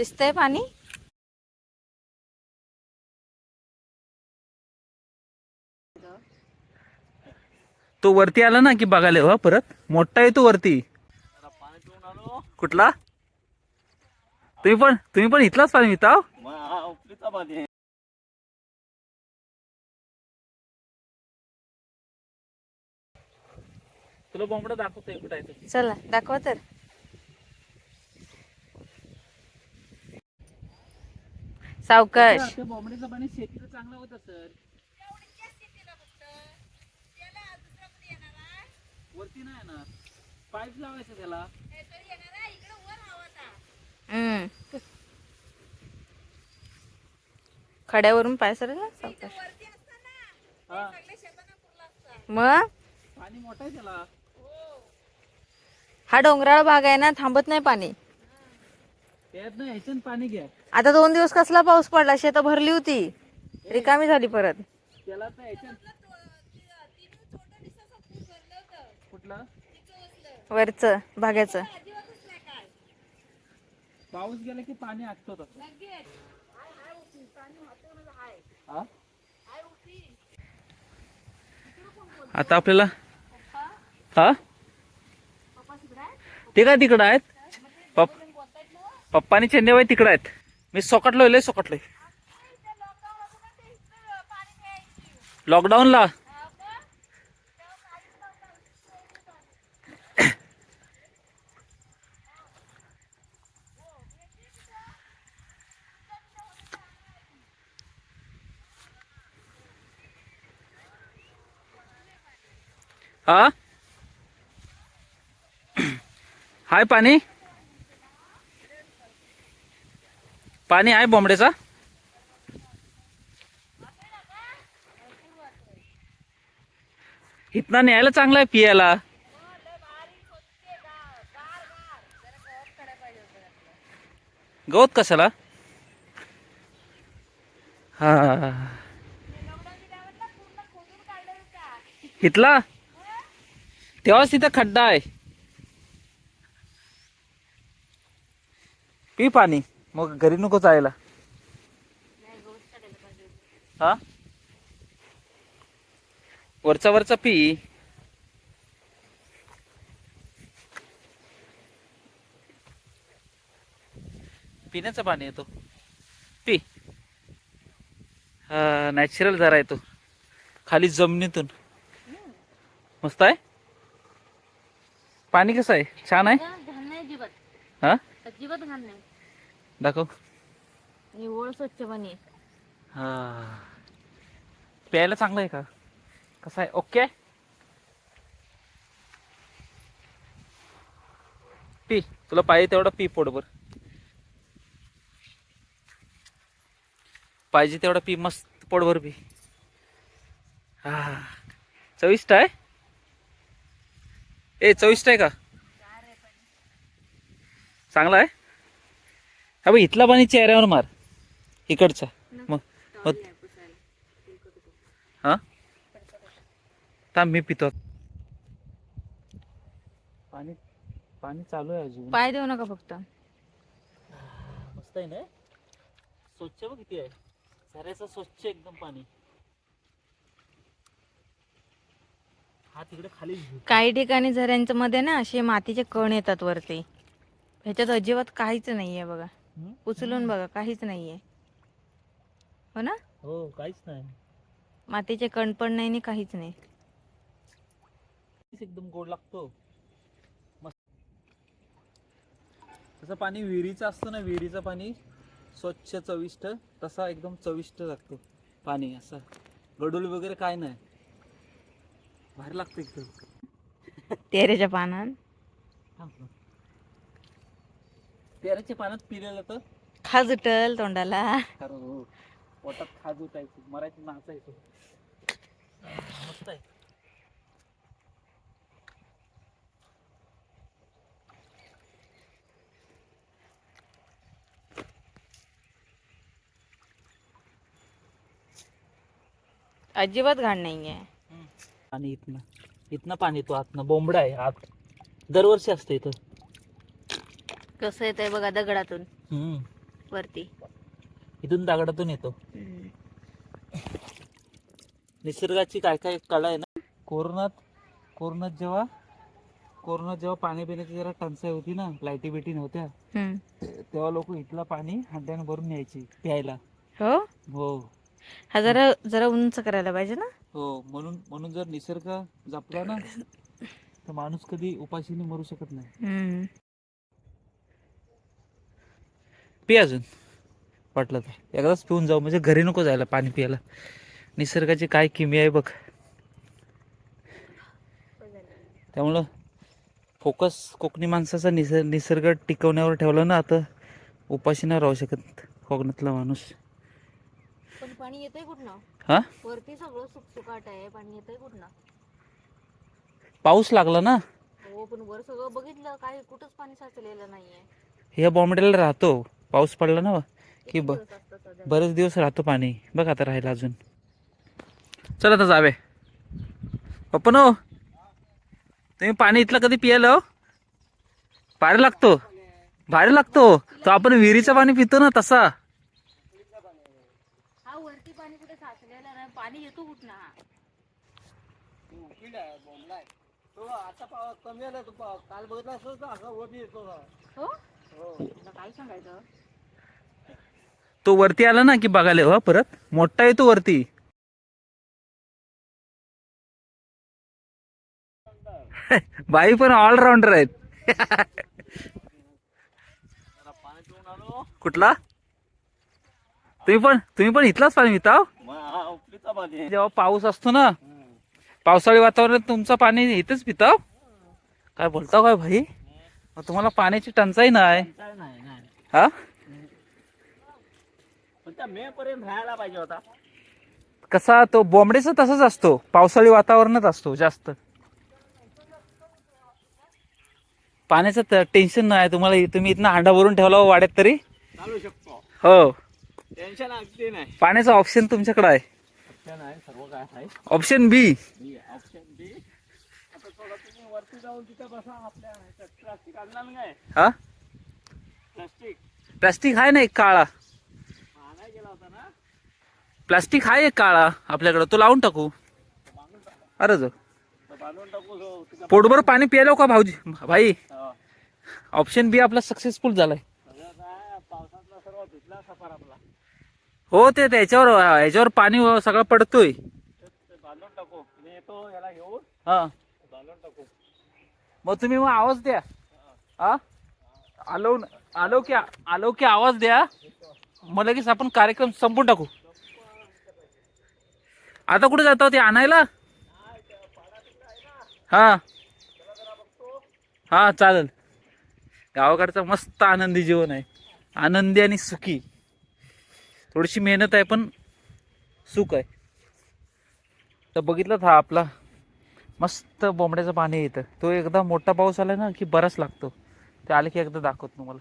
दिसतंय पाणी? तो वरती आला ना की बघायला हा परत? मोठा येतो वरती. कुठला? तुम्ही पण तुम्ही पण इथलाच पाणी पिता? तुला बोंबडा दाखवतोय कुठं आहे तो. चला दाखवा तर. सावकाश. पाणी चांगलं होत सर. वरती नाही येणार. पाईप लावायचं त्याला. हम्म. खड्यावरून पाय सर सावकाश. हा. मग? पाणी मोठं आहे त्याला. हा डोंगराळ भाग आहे ना थांबत नाही पाणी. पाणी घ्या. आता दोन दिवस कसला पाऊस पडला शेतं भरली होती. रिकामी झाली परत. त्याला तर ह्याच्यात कुठला? वरच भाग्याचं पाऊस गेला की पाणी आटतो हा? आता आपल्याला हा? ते काय तिकडं आहेत? पप्पा आणि चेन्नईबाई तिकडं आहेत. मी सोकटलो लय सोकटलोय. लॉकडाऊनला हा हाय पाणी. पाणी आहे बोंबड्याचा इथना न्यायला चांगलं आहे पियाला. गवत कशाला? हा. इथला? तेव्हाच तिथं खड्डा आहे. पी पाणी. मग घरी नको जायला हा? वरचा वरचा पी. पिण्याचं पाणी येतो. पी. हा नॅचरल जरा येतो. खाली जमिनीतून. मस्त आहे? पाणी कसं आहे? छान आहे? हा? अजिबात घाण नाही. दाखव. निव्वळ स्वच्छ पाणी हा. प्यायला चांगलं आहे का? कसं आहे? ओके? पी. तुला पाहिजे तेवढं पी पोटभर. पाहिजे तेवढं पी मस्त पोटभर पी. हा. चविष्ट आहे? ए चविष्ट आहे का? चांगला आहे? हा इथला पाणी चेहऱ्यावर मार. इकडचा. मग. मग. हा? थांब मी पितो. पाणी पाणी चालू आहे अजून. पाय देऊ नका फक्त. मस्त आहे ना? स्वच्छ बघ किती आहे. झऱ्याचं स्वच्छ एकदम पाणी. हा तिकडे खाली काही ठिकाणी झऱ्यांच्या मध्ये ना असे मातीचे कण येतात वरती. ह्याच्यात अजिबात काहीच नाहीये बघा? उचलून बघा काहीच नाहीये. हो ना? हो काहीच नाही. मातीचे कण पण नाही आणि काहीच नाही. एकदम गोड लागतो. तसं पाणी विहिरीचं असतं ना विहिरीचं पाणी स्वच्छ चविष्ट तसा एकदम चविष्ट लागतो पाणी असं. गडूल वगैरे काय नाही. भारी लागतं एकदम. तेरेच्या पानात. पेराच्या पाण्यात पिलेलं तर? खाज उठल तोंडाला. हो. पोटात खाज उठायची. मराठी नाचायचो. मस्त आहे. अजिबात घाण नाहीये. आणि इथनं इथनं पाणी येतो आतनं बोंबडा आहे आत. दरवर्षी असतं इथं. कसं येत आहे बघा दगडातून. हम्म. वरती. इथून दगडातून येतो. हम्म. निसर्गाची काय काय कला आहे ना? कोरोनात कोरोनात जेव्हा कोरोनात जेव्हा पाणी पिण्याची जरा टंचाई होती ना लाईटी बिटी नव्हत्या हम्म. तेव्हा लोक इथलं पाणी हंड्याने भरून यायची प्यायला. हो? हो. हा जरा जरा उंच करायला पाहिजे ना? हो म्हणून म्हणून जर निसर्ग जपला ना तर माणूस कधी उपाशीने मरू शकत नाही. हम्म. पी अजून. वाटलं तर. एकदाच पिऊन जाऊ. म्हणजे घरी नको जायला पाणी प्यायला. निसर्गाची काय किमी आहे बघ. त्यामुळं फोकस कोकणी माणसाचा निस निसर्ग टिकवण्यावर ठेवला ना आता उपाशी नाही राहू शकत कोकणातला माणूस. पण पाणी येतंय कुठनं? हा? वरती सगळं सुकसुकाट आहे. पाणी येतंय कुठनं? पाऊस लागला ना? हो पण वर सगळं बघितलं. काही कुठंच पाणी साचलेलं नाहीये. ह्या बॉम्बेला राहतो. पाऊस पडला ना की किती ब असतं? बरेच दिवस राहतो पाणी. बघ आता राहिला अजून. चला आता जावे. पप्पा नो तुम्ही पाणी इथलं कधी पियालं हो? भारी लागतो. भारी लागतो. तो आपण विहिरीचं पाणी पितो ना तसा. हा वरती पाणी कुठे साचलेलं नाही. पाणी येतो कुठनं? हा हो? तुला काय सांगायचं तो वरती आला ना की बघायला हो परत? मोठा येतो वरती. बाई पण ऑलराऊंडर आहेत. कुठला? तुम्ही पण तुम्ही पण इथलाच पाणी पिता हो? जेव्हा पाऊस असतो ना पावसाळी वातावरणात तुमचं पाणी इथेच पिता हो? काय बोलता काय भाई? मग तुम्हाला पाण्याची टंचाई नाही? हा? मे पर्यंत राहायला पाहिजे होता. कसा तो बोंबडेचा तसाच असतो. पावसाळी वातावरणात असतो जास्त. पाण्याचं टेन्शन नाही. तुम्हाला तुम्ही इथनं हांडा भरून ठेवला हो वाड्यात तरी? चालू शकतो. हो. टेन्शन अगदी नाही. पाण्याचा ऑप्शन तुमच्याकडे आहे. ऑप्शन आहे सर्व काय आहे. ऑप्शन बी ऑप्शन बी आता थोडं तुम्ही वरती जाऊन तिथं बसा आपल्या प्लास्टिक आणणार काय हा? प्लास्टिक. प्लास्टिक आहे ना एक काळा. प्लास्टिक आहे एक काळा आपल्याकडं. तो लावून टाकू. अरे जो. पोटभर पाणी प्यायलो का भाऊजी? भाई हा. ऑप्शन बी आपला सक्सेसफुल झालाय. हो ते त्याच्यावर याच्यावर पाणी सगळं पडतोय. बांधून टाकू. याला घेऊन हा. मग तुम्ही मग आवाज द्या. हा? आलो आलो की आलो की आवाज द्या. मग लगेच आपण कार्यक्रम संपून टाकू. आता कुठे जातो ते आणायला? हा. हा चालेल. गावाकडचं मस्त आनंदी जीवन आहे. आनंदी आणि सुखी. थोडीशी मेहनत आहे पण सुख आहे. तर बघितलं हा आपला मस्त बोंबड्याचं पाणी येतं तो एकदा मोठा पाऊस आला ना की बराच लागतो. ते आले की एकदा दाखवतो तुम्हाला.